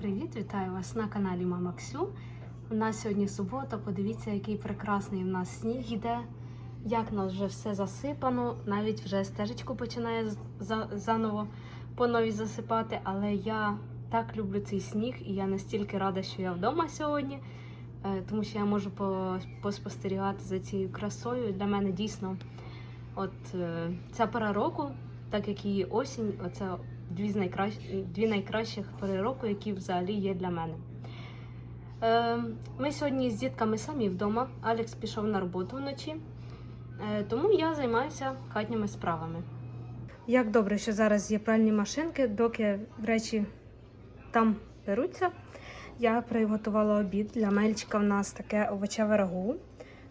привіт! Вітаю вас на каналі Мама Ксю. У нас сьогодні субота. Подивіться, який прекрасний у нас сніг іде. Як нас вже все засипано, навіть вже стежечку починає заново по новій засипати. Але я так люблю цей сніг, і я настільки рада, що я вдома сьогодні, е, тому що я можу поспостерігати за цією красою. Для мене дійсно, от е, ця пора року, так як і осінь, оце дві з дві найкращих пори року, які взагалі є для мене. Е, ми сьогодні з дітками самі вдома. Алекс пішов на роботу вночі, е, тому я займаюся хатніми справами. Як добре, що зараз є пральні машинки, доки речі там беруться. Я приготувала обід. Для Мельчика в нас таке овочеве рагу.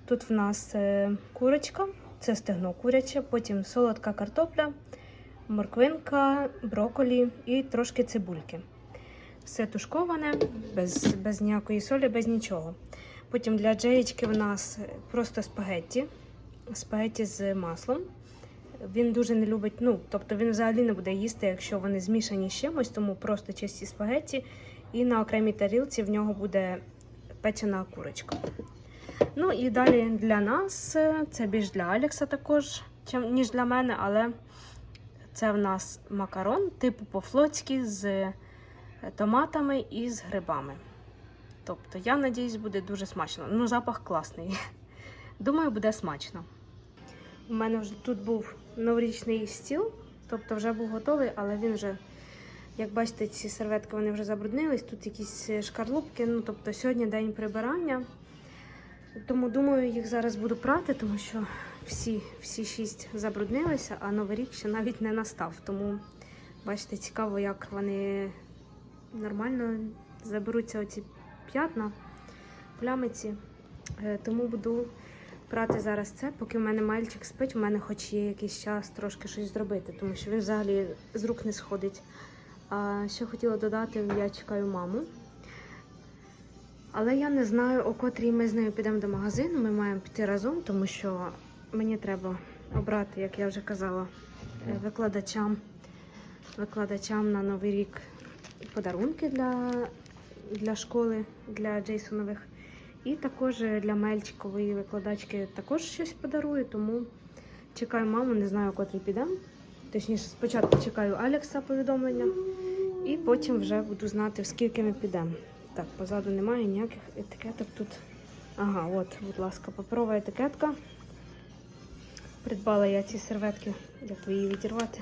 Тут в нас е, курочка, це стегно куряче, потім солодка картопля, морквинка, броколі і трошки цибульки. Все тушковане, без, без ніякої солі, без нічого. Потім для джеєчки в нас просто спагетті, спагетті з маслом. Він дуже не любить, ну, тобто він взагалі не буде їсти, якщо вони змішані з чимось, тому просто чисті спагетті. І на окремій тарілці в нього буде печена курочка. Ну і далі для нас, е, це більш для Алекса також, ніж для мене, але це в нас макарон типу по-флотськи з е, томатами і з грибами. Тобто, я надіюсь, буде дуже смачно. Ну, запах класний. Думаю, буде смачно. У мене вже тут був новорічний стіл, тобто вже був готовий, але він вже, як бачите, ці серветки вони вже забруднились. Тут якісь е, шкарлупки. Ну, тобто сьогодні день прибирання. Тому думаю, їх зараз буду прати, тому що всі, всі шість забруднилися, а новий рік ще навіть не настав. Тому бачите, цікаво, як вони нормально заберуться оці п'ятна, плямиці. Е, Тому буду прати зараз це, поки в мене мальчик спить, в мене хоч є якийсь час трошки щось зробити, тому що він взагалі з рук не сходить. А ще хотіла додати, я чекаю маму. Але я не знаю, о котрій ми з нею підемо до магазину. Ми маємо піти разом, тому що мені треба обрати, як я вже казала, викладачам, викладачам на Новий рік подарунки для, для школи, для Джейсонових. І також для Мельчикової викладачки також щось подарую, тому чекаю маму, не знаю, о котрій підемо. Точніше, спочатку чекаю Алекса повідомлення, і потім вже буду знати, в скільки ми підемо. Так, позаду немає ніяких етикеток тут. Ага, от, будь ласка, паперова етикетка. Придбала я ці серветки, як би її відірвати.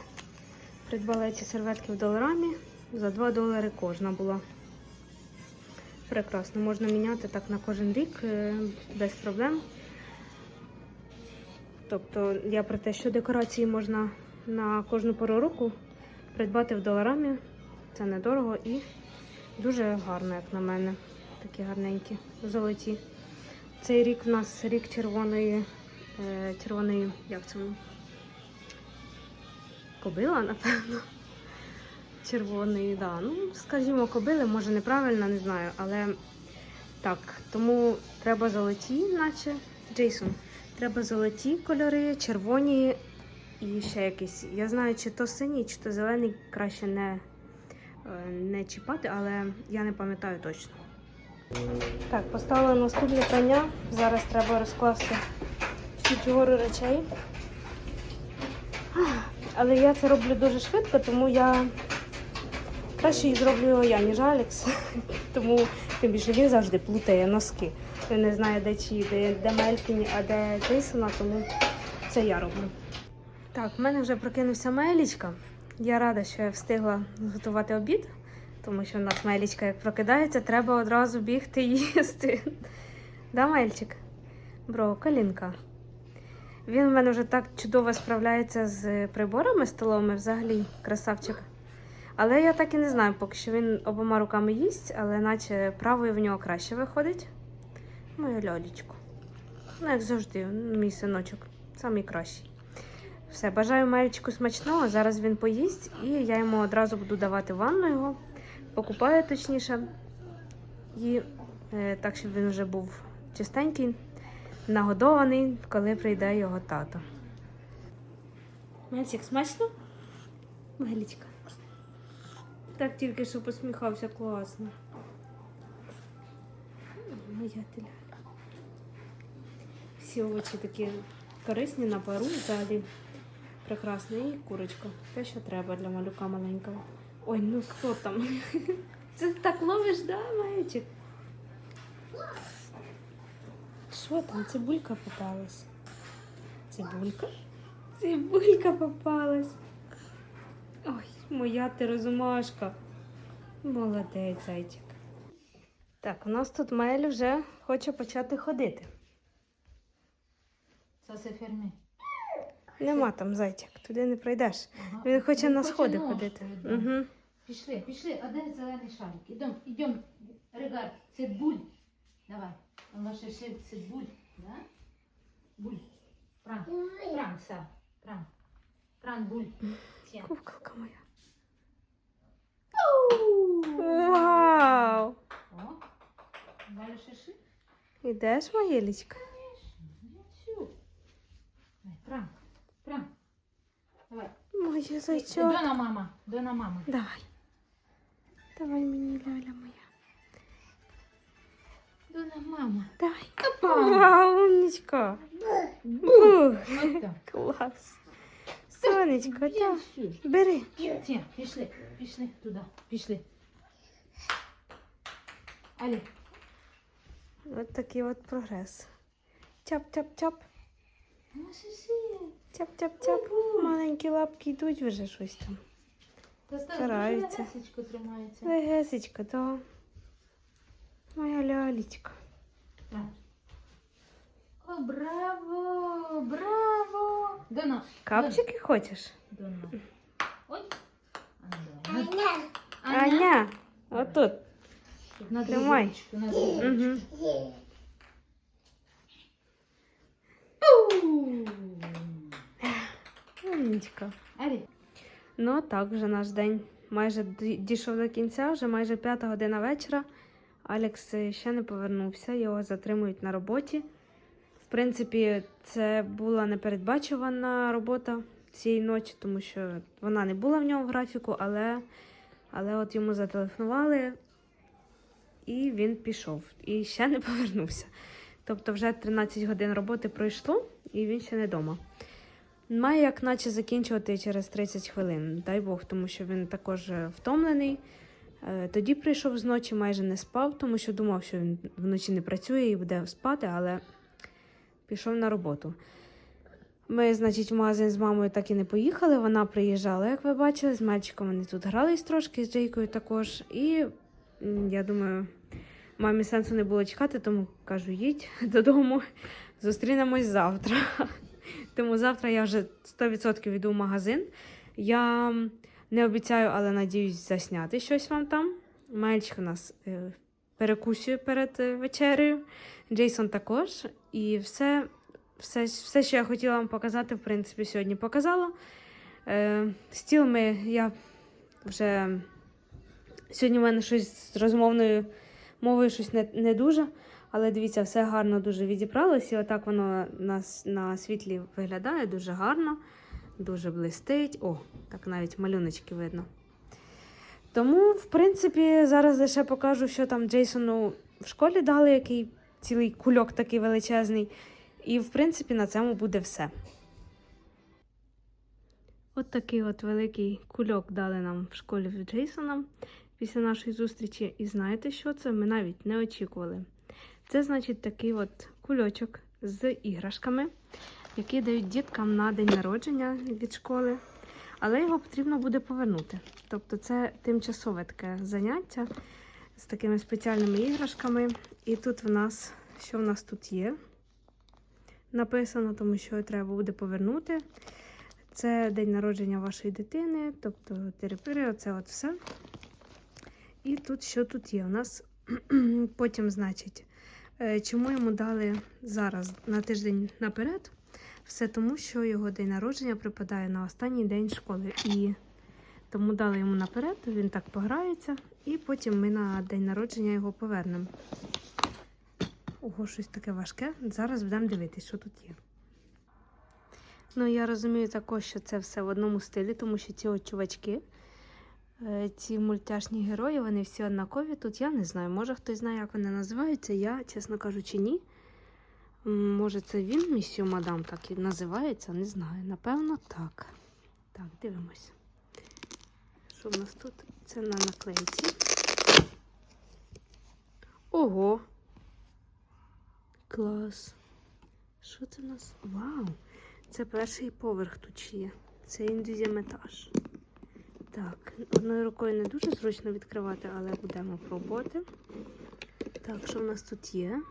Придбала я ці серветки в доларамі. За 2 долари кожна була. Прекрасно, можна міняти так на кожен рік е, без проблем. Тобто я про те, що декорації можна на кожну пору року придбати в доларамі. Це недорого і дуже гарно, як на мене. Такі гарненькі, золоті. Цей рік в нас рік червоної, е, червоної, як це? Кобила, напевно. Червоної, да. Ну, скажімо, кобили, може неправильно, не знаю, але так, тому треба золоті, наче Джейсон. Треба золоті кольори, червоні і ще якісь. Я знаю, чи то синій, чи то зелений краще не, е, не чіпати, але я не пам'ятаю точно. Так, поставила наступне прання. Зараз треба розкласти всю гору речей. Але я це роблю дуже швидко, тому я краще її зроблю я, ніж Алекс. Тому тим більше він завжди плутає носки. Він не знає, де чиї, де, де Мелькіні, а де Джейсона, тому це я роблю. Так, в мене вже прокинувся Мелічка. Я рада, що я встигла готувати обід, тому що в нас Мелічка як прокидається, треба одразу бігти їсти. Да, Мельчик? Бро, калінка. Він в мене вже так чудово справляється з приборами столовими, взагалі, красавчик. Але я так і не знаю, поки що він обома руками їсть, але наче правою в нього краще виходить. Моя льолічко. Ну, як завжди, мій синочок, самий кращий. Все, бажаю Мельчику смачного. Зараз він поїсть, і я йому одразу буду давати ванну його. Покупаю точніше. І е, так, щоб він вже був чистенький, нагодований, коли прийде його тато. Мельчик, смачно? Мелічка. Так тільки що посміхався класно. Моя ти ляля. Всі овочі такі корисні на пару взагалі. Прекрасно. І курочка. Те, що треба для малюка маленького. Ой, ну що там? Це так ловиш, да, маєчик? Що там? Цибулька попалась. Цибулька? Цибулька попалась. Ой, моя ти розумашка. Молодець, зайчик. Так, у нас тут Мель вже хоче почати ходити. Ça c'est fermé. Нема там зайчик, туди не пройдеш. Ага. Він хоче Він на сходи ножкою, ходити. Угу. Пішли, пішли, а де зелений шарик? Ідем, ідем. Регард, це буль. Давай. Он ваше ще це буль, да? Буль. Пран. Пран, са. Пран. Пран, буль. Все. Куколка моя. Вау! О. Далі шиши. Ідеш, моя лічка? Я цю. Давай, Пран. Пран. Давай. Моя До зайчок. на мама. До на мама. Давай. Давай мені ляля моя. До мама. Давай. Опа. Умничка. Бух. Так. Клас. Сонечко, так. всю. Бери. Ті, пішли, пішли туди, пішли. Алі, От такий от прогрес. Чап-чап-чап. Чап-чап-чап. Маленькі лапки йдуть вже щось там. Стараються. Лесечко тримається. Легесечко, то. Моя лялечка. Так. О, браво, браво. Дона. Капчики хочеш? Дона. Ой. А, ну, давай. Аня. Аня, отут. Тут на Тримай. другу ручку, на. Угу. Умничка. Алі. Ну так, вже наш день майже дійшов до кінця, вже майже п'ята година вечора. Алекс ще не повернувся, його затримують на роботі. В принципі, це була непередбачувана робота цієї ночі, тому що вона не була в ньому в графіку, але, але от йому зателефонували, і він пішов. І ще не повернувся. Тобто вже 13 годин роботи пройшло, і він ще не вдома. Має як наче закінчувати через 30 хвилин, дай Бог, тому що він також втомлений. Е, Тоді прийшов з ночі, майже не спав, тому що думав, що він вночі не працює і буде спати, але пішов на роботу. Ми, значить, в магазин з мамою так і не поїхали. Вона приїжджала, як ви бачили, з мальчиком вони тут грались трошки, з Джейкою також. І я думаю, мамі сенсу не було чекати, тому кажу, їдь додому, зустрінемось завтра. Тому завтра я вже 100% йду в магазин. Я не обіцяю, але надіюсь засняти щось вам там. Мальчик у нас е, перекусює перед е, вечерею. Джейсон також. І все, все, все, що я хотіла вам показати, в принципі, сьогодні показала. Е, стіл ми я вже сьогодні в мене щось з розмовною мовою щось не, не дуже. Але дивіться, все гарно дуже відібралось, і отак воно на, на світлі виглядає дуже гарно, дуже блистить. О, так навіть малюночки видно. Тому, в принципі, зараз лише покажу, що там Джейсону в школі дали, який цілий кульок такий величезний. І, в принципі, на цьому буде все. От такий от великий кульок дали нам в школі в Джейсона після нашої зустрічі. І знаєте, що це? Ми навіть не очікували. Це значить такий от кульочок з іграшками, які дають діткам на день народження від школи, але його потрібно буде повернути. Тобто це тимчасове таке заняття з такими спеціальними іграшками. І тут в нас, що в нас тут є? Написано, тому що треба буде повернути. Це день народження вашої дитини, тобто терапія, оце от все. І тут що тут є? У нас потім, значить, Е, Чому йому дали зараз на тиждень наперед? Все тому, що його день народження припадає на останній день школи. І тому дали йому наперед, він так пограється, і потім ми на день народження його повернемо. Ого, щось таке важке. Зараз будемо дивитися, що тут є. Ну, я розумію також, що це все в одному стилі, тому що ці от чувачки Е, Ці мультяшні герої, вони всі однакові. Тут я не знаю. Може хтось знає, як вони називаються. Я, чесно кажучи, ні. Може, це він, місію мадам, так і називається, не знаю. Напевно, так. Так, дивимось. Що в нас тут? Це на наклейці. Ого! Клас. Що це в нас? Вау! Це перший поверх тут є. Це індузіметаж. Так, одною рукою не дуже зручно відкривати, але будемо пробувати. Так, що в нас тут є?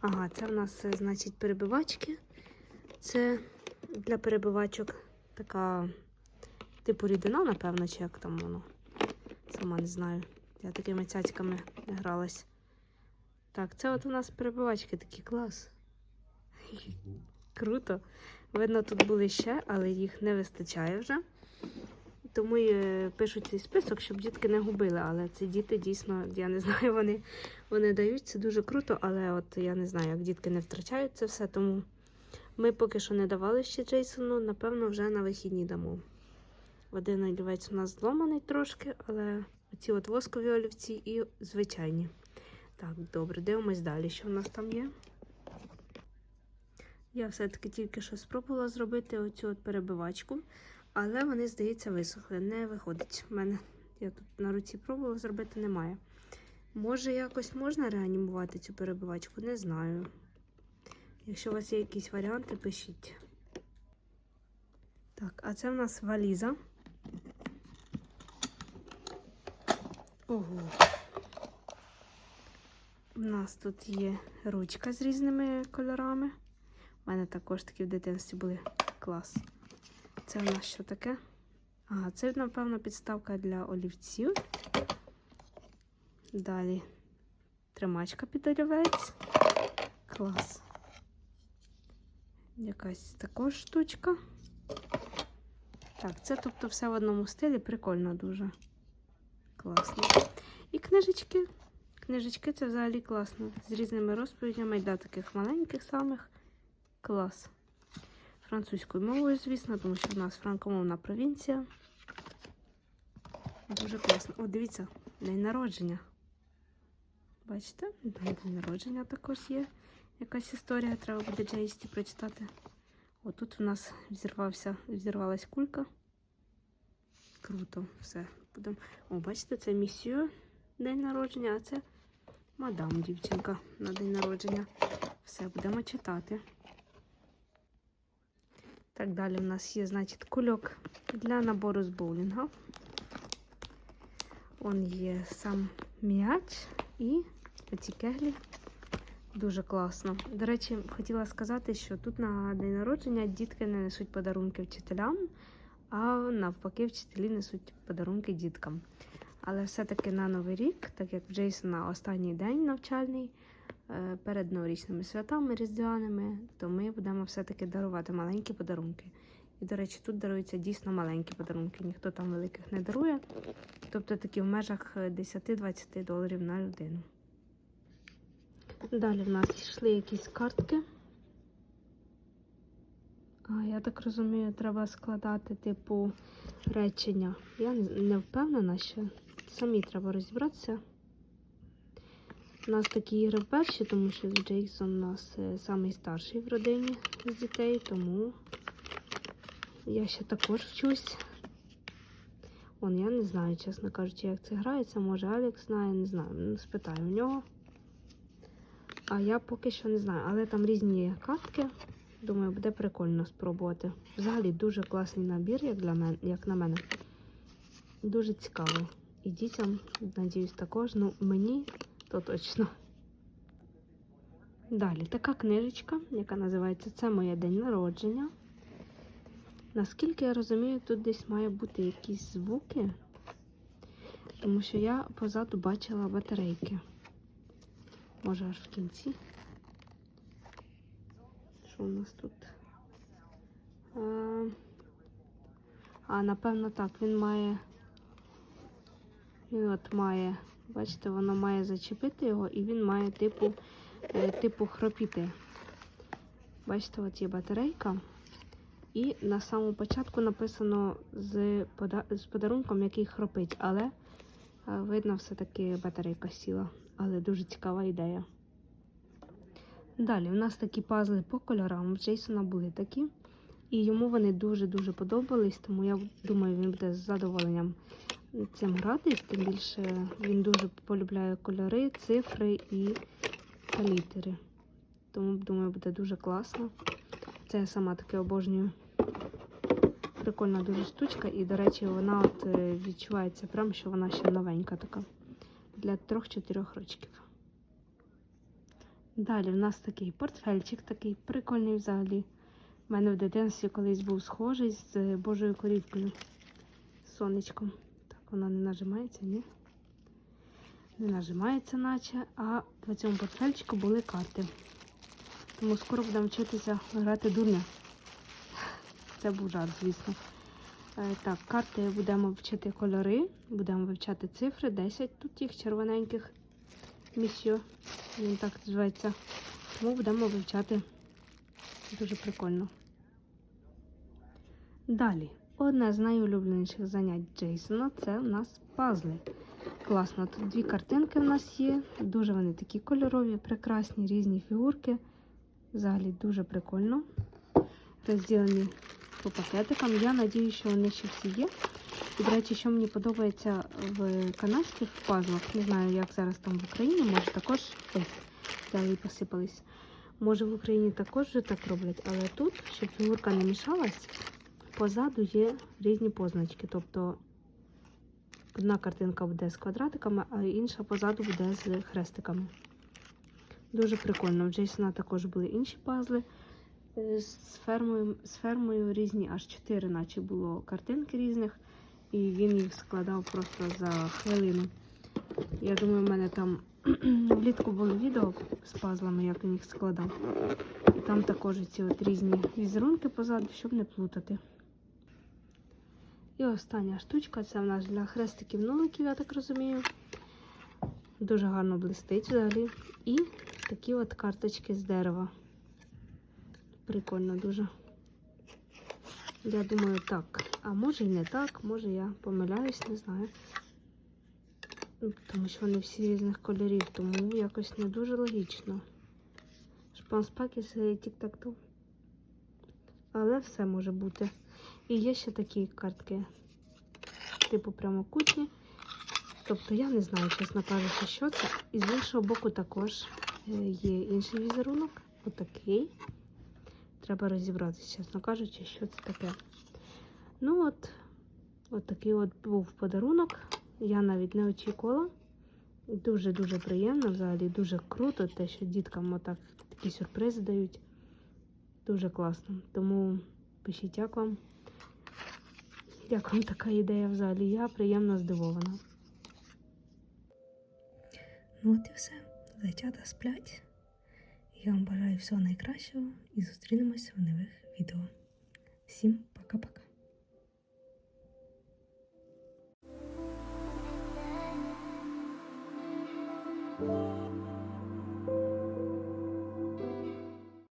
Ага, це в нас, е, значить, перебивачки. Це для перебивачок така, типу рідина, напевно, чи як там воно. Сама не знаю. Я такими цяцьками гралась. Так, це от у нас перебивачки такі клас. Круто. Видно, тут були ще, але їх не вистачає вже. Тому і е, пишуть цей список, щоб дітки не губили. Але ці діти дійсно, я не знаю, вони, вони дають це дуже круто, але от я не знаю, як дітки не втрачають це все. Тому ми поки що не давали ще Джейсону, напевно, вже на вихідні дамо. Один олівець у нас зломаний трошки, але оці от воскові олівці і звичайні. Так, добре, дивимось далі, що в нас там є. Я все-таки тільки що спробувала зробити оцю от перебивачку, але вони, здається, висохли. Не виходить. У мене я тут на руці пробувала зробити, немає. Може, якось можна реанімувати цю перебивачку? Не знаю. Якщо у вас є якісь варіанти, пишіть. Так, а це в нас валіза. Ого. У нас тут є ручка з різними кольорами. У мене також такі в дитинстві були клас. Це в нас що таке? Ага, це, напевно, підставка для олівців. Далі тримачка під олівець. Клас. Якась також штучка. Так, це тобто все в одному стилі, прикольно дуже. Класно. І книжечки. Книжечки це взагалі класно. З різними розповідями для таких маленьких самих. Клас. Французькою мовою, звісно, тому що в нас франкомовна провінція. Дуже класно. О, дивіться, день народження. Бачите? День народження також є. Якась історія, треба буде Джейсті прочитати. О, тут в нас взірвався, взірвалась кулька. Круто, все. Будемо. О, бачите, це місію день народження, а це мадам дівчинка на день народження. Все, будемо читати. Так, далі в нас є, значить, кульок для набору з боулінга. Он є сам м'яч і оці кеглі. Дуже класно. До речі, хотіла сказати, що тут на день народження дітки не несуть подарунки вчителям, а навпаки, вчителі несуть подарунки діткам. Але все-таки на Новий рік, так як в Джейсона останній день навчальний, перед новорічними святами різдвяними, то ми будемо все-таки дарувати маленькі подарунки. І, до речі, тут даруються дійсно маленькі подарунки, ніхто там великих не дарує. Тобто такі в межах е, 10-20 доларів на людину. Далі в нас йшли якісь картки. А, я так розумію, треба складати, типу, речення. Я не не впевнена ще. Самі треба розібратися. У нас такі ігри вперше, тому що Джейсон у нас е, самий старший в родині з дітей, тому я ще також вчусь. Он, я не знаю, чесно кажучи, як це грається. Може, Алекс знає, не знаю. Ну, Спитаю в нього. А я поки що не знаю, але там різні картки. Думаю, буде прикольно спробувати. Взагалі дуже класний набір, як для мене, як на мене. Дуже цікаво. І дітям, надіюсь, також. Ну, мені то точно. Далі така книжечка, яка називається Це моє день народження. Наскільки я розумію, тут десь має бути якісь звуки, тому що я позаду бачила батарейки. Може аж в кінці. Що у нас тут? А, а, напевно, так, він має. Він от має, бачите, воно має зачепити його і він має типу, е, типу хропіти. Бачите, от є батарейка. І на самому початку написано з, з подарунком, який хропить, але е, видно, все-таки батарейка сіла. Але дуже цікава ідея. Далі у нас такі пазли по кольорам. В Джейсона були такі. І йому вони дуже-дуже подобались, тому я думаю, він буде з задоволенням цим гратись. Тим більше він дуже полюбляє кольори, цифри і літери. Тому думаю, буде дуже класно. Це я сама таки обожнюю. Прикольна дуже штучка, і, до речі, вона от е, відчувається прям, що вона ще новенька така. Для 3-4 рочків. Далі в нас такий портфельчик, такий прикольний взагалі. У мене в дитинстві колись був схожий з Божою корівкою. Сонечком. Вона не нажимається, ні? Не нажимається, наче, а в цьому портфельчику були карти. Тому скоро будемо вчитися грати дурня. Це був жарт, звісно. Е, Так, карти будемо вчити кольори, будемо вивчати цифри, 10 тут їх червоненьких місьо, він так називається. Тому будемо вивчати дуже прикольно. Далі, одне з найулюбленіших занять Джейсона це у нас пазли. Класно, тут дві картинки в нас є. Дуже вони такі кольорові, прекрасні, різні фігурки. Взагалі дуже прикольно. Розділені по пакетикам. Я надію, що вони ще всі є. І, до речі, що мені подобається в канадських пазлах, не знаю, як зараз там в Україні, може також. Далі посипались. Може в Україні також вже так роблять, але тут, щоб фігурка не мішалась, позаду є різні позначки. Тобто одна картинка буде з квадратиками, а інша позаду буде з хрестиками. Дуже прикольно. В Джейсона також були інші пазли. Е, З фермою, з фермою різні, аж чотири, наче було картинки різних, і він їх складав просто за хвилину. Я думаю, в мене там влітку було відео з пазлами, як він їх складав. І там також ці от різні візерунки позаду, щоб не плутати. І остання штучка це в нас для хрестиків нуликів, я так розумію. Дуже гарно блистить взагалі. І такі от карточки з дерева. Прикольно дуже. Я думаю, так. А може і не так, може я помиляюсь, не знаю. Тому що вони всі різних кольорів, тому якось не дуже логічно. Шпанспаки з тік-так-ту. Але все може бути. І є ще такі картки, типу прямокутні. Тобто я не знаю, чесно кажучи, що це. І з іншого боку також е, є інший візерунок. Отакий. Треба розібратися, чесно кажучи, що це таке. Ну от, от такий от був подарунок. Я навіть не очікувала. Дуже-дуже приємно, взагалі, дуже круто, те, що діткам отак такі сюрпризи дають. Дуже класно. Тому пишіть, як вам. Як вам така ідея взагалі? Я приємно здивована. Ну от і все. Зайчата сплять. Я вам бажаю всього найкращого і зустрінемося в нових відео. Всім пока-пока! Thank